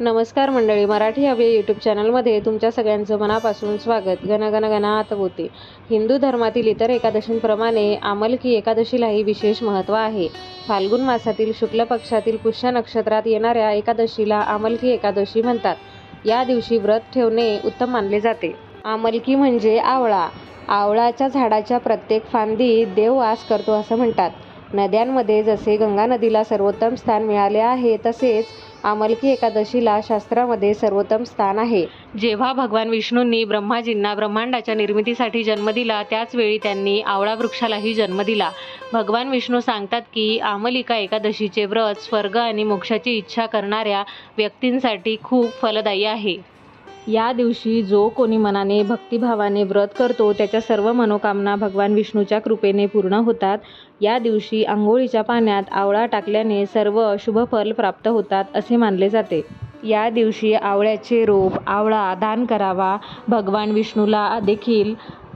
नमस्कार मंडळी मराठी हवे यूट्यूब चॅनलमध्ये तुमच्या सगळ्यांचं मनापासून स्वागत. गणगणगणात होते. हिंदू धर्मातील इतर एकादशींप्रमाणे आमलकी एकादशीलाही विशेष महत्त्व आहे. फाल्गुन मासातील शुक्ल पक्षातील पुष्य नक्षत्रात येणाऱ्या एकादशीला आमलकी एकादशी म्हणतात. या दिवशी व्रत ठेवणे उत्तम मानले जाते. आमलकी म्हणजे आवळा. आवळाच्या झाडाच्या प्रत्येक फांदी देव वास करतो असं म्हणतात. नद्यांमध्ये जसे गंगा नदीला सर्वोत्तम स्थान मिळाले आहे तसेच आमलकी एकादशीला शास्त्रामध्ये सर्वोत्तम स्थान आहे. जेव्हा भगवान विष्णूंनी ब्रह्माजींना ब्रह्मांडाच्या निर्मितीसाठी जन्म दिला त्याचवेळी त्यांनी आवळा वृक्षालाही जन्म दिला. भगवान विष्णू सांगतात की आमलिका एकादशीचे व्रत स्वर्ग आणि मोक्षाची इच्छा करणाऱ्या व्यक्तींसाठी खूप फलदायी आहे. या दिवशी जो कोणी मनाने भक्तिभावाने व्रत करतो त्याच्या सर्व मनोकामना भगवान विष्णूच्या कृपेने पूर्ण होतात. या दिवशी आंघोळीच्या पाण्यात आवळा टाकल्याने सर्व शुभ फल प्राप्त होतात असे मानले जाते. या दिवशी आवळ्याचे रोप आवळा दान करावा. भगवान विष्णूला देखील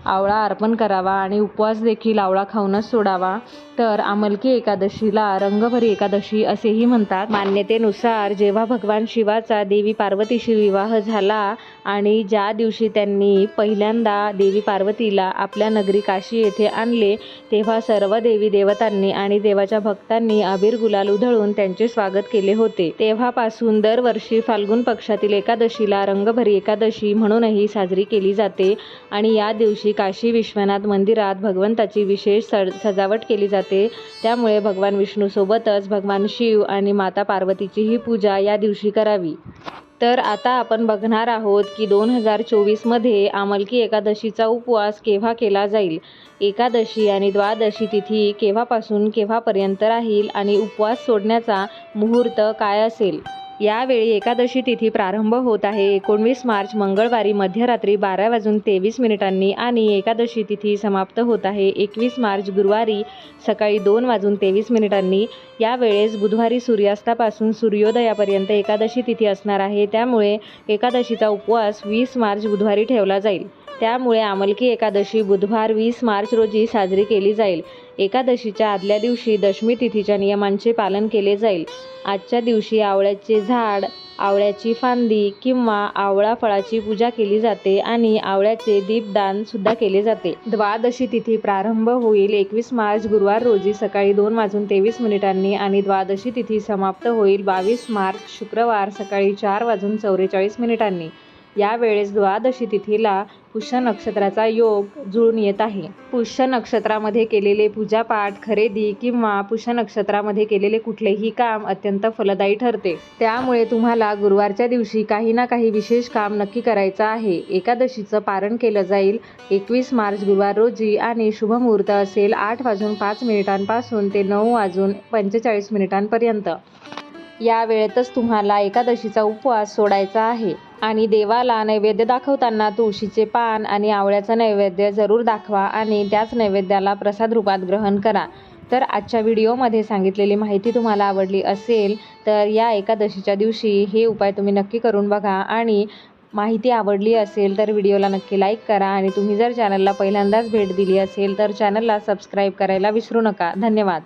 आवळा अर्पण करावा आणि उपवास देखील आवळा खाऊनच सोडावा. तर आमलकी एकादशीला रंगभरी एकादशी असेही म्हणतात. मान्यतेनुसार जेव्हा भगवान शिवाचा देवी पार्वतीशी विवाह झाला आणि ज्या दिवशी त्यांनी पहिल्यांदा देवी पार्वतीला आपल्या नगरी काशी येथे आणले तेव्हा सर्व देवी देवतांनी आणि देवाच्या भक्तांनी अबीर गुलाल उधळून त्यांचे स्वागत केले होते. तेव्हापासून दरवर्षी फाल्गुन पक्षातील एकादशीला रंगभरी एकादशी म्हणूनही साजरी केली जाते आणि या दिवशी काशी विश्वनाथ मंदिरात भगवंताची विशेष सड सजावट केली जाते. त्यामुळे भगवान विष्णूसोबतच भगवान शिव आणि माता पार्वतीचीही पूजा या दिवशी करावी. तर आता आपण बघणार आहोत की दोन हजार चोवीसमध्ये आमलकी एकादशीचा उपवास केव्हा केला जाईल? एकादशी आणि द्वादशी तिथी केव्हापासून केव्हापर्यंत राहील आणि उपवास सोडण्याचा मुहूर्त काय असेल? यावेळी एकादशी तिथी प्रारंभ होत आहे. एकोणवीस मार्च मंगळवारी मध्यरात्री बारा वाजून तेवीस मिनिटांनी आणि एकादशी तिथी समाप्त होत आहे. एकवीस मार्च गुरुवारी सकाळी दोन वाजून तेवीस मिनिटांनी यावेळेस बुधवारी सूर्यास्तापासून सूर्योदयापर्यंत एकादशी तिथी असणार आहे. त्यामुळे एकादशीचा उपवास वीस मार्च बुधवारी ठेवला जाईल. त्यामुळे आमलकी एकादशी बुधवार वीस मार्च रोजी साजरी केली जाईल. एकादशीच्या आदल्या दिवशी दशमी तिथीच्या नियमांचे पालन केले जाईल. आजच्या दिवशी आवळ्याचे झाड आवळ्याची फांदी किंवा आवळा फळाची पूजा केली जाते आणि आवळ्याचे दीपदान सुद्धा केले जाते. द्वादशी तिथी प्रारंभ होईल एकवीस मार्च गुरुवार रोजी सकाळी दोन वाजून तेवीस मिनिटांनी आणि द्वादशी तिथी समाप्त होईल बावीस मार्च शुक्रवार सकाळी चार वाजून चौवेचाळीस मिनिटांनी. यावेळेस द्वादशी तिथीला पुष्य नक्षत्राचा योग जुळून येत आहे. पुष्य नक्षत्रामध्ये केलेले पूजापाठ खरेदी किंवा पुष्य नक्षत्रामध्ये केलेले कुठलेही काम अत्यंत फलदायी ठरते. त्यामुळे तुम्हाला गुरुवारच्या दिवशी काही ना काही विशेष काम नक्की करायचं आहे. एकादशीचं पारण केलं जाईल. एकवीस मार्च गुरुवार रोजी आणि शुभमुहूर्त असेल आठ वाजून पाच मिनिटांपासून ते नऊ वाजून पंचेचाळीस मिनिटांपर्यंत. या वेळेतच तुम्हाला एकादशीचा उपवास सोडायचा आहे. आणि देवाला नैवेद्य दाखवताना तुळशीचे पान आणि आवळ्याचा नैवेद्य जरूर दाखवा आणि त्याच नैवेद्याला प्रसाद रूपात ग्रहण करा. तर आजच्या व्हिडिओमध्ये सांगितलेली माहिती तुम्हाला आवडली असेल तर या एकादशीच्या दिवशी हे उपाय तुम्ही नक्की करून बघा. आणि माहिती आवडली असेल तर व्हिडिओला नक्की लाईक करा. आणि तुम्ही जर चॅनलला पहिल्यांदाच भेट दिली असेल तर चॅनलला सबस्क्राईब करायला विसरू नका. धन्यवाद.